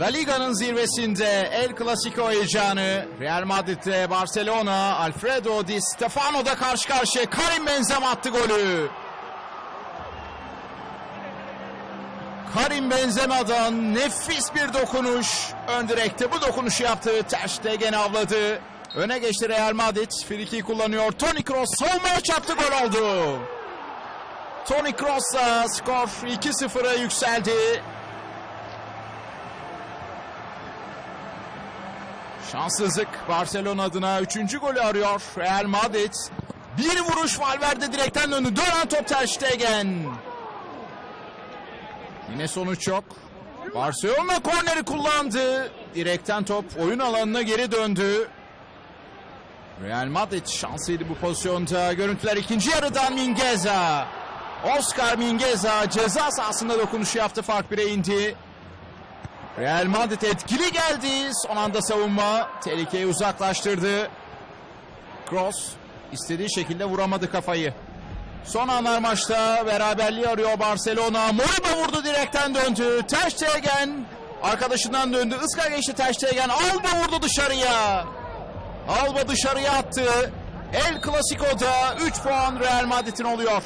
La Liga'nın zirvesinde El Clasico heyecanı Real Madrid'de Barcelona Alfredo Di Stefano'da karşı karşıya Karim Benzema attı golü. Karim Benzema'dan nefis bir dokunuş. Ön direkte bu dokunuşu yaptı. Ter Stegen avladı. Öne geçti Real Madrid. Friki kullanıyor. Toni Kroos savunmaya çarptı gol oldu. Toni Kroos'la skor 2-0'a yükseldi. Şanssızlık Barcelona adına 3. golü arıyor Real Madrid. Bir vuruş Valverde direkten döndü. Dönen top Ter Stegen. Yine sonuç yok. Barcelona korneri kullandı. Direkten top oyun alanına geri döndü. Real Madrid şanslıydı bu pozisyonda. Görüntüler ikinci yarıdan Mingueza. Oscar Mingueza ceza sahasında dokunuşu yaptı. Fark 1'e indi. Real Madrid etkili geldi. Son anda savunma. Tehlikeyi uzaklaştırdı. Kroos istediği şekilde vuramadı kafayı. Son anlar maçta beraberliği arıyor Barcelona. Moriba vurdu direkten döndü. Ter Stegen arkadaşından döndü. Iska geçti Ter Stegen. Alba vurdu dışarıya. Alba dışarıya attı. El Clasico'da 3 puan Real Madrid'in oluyor.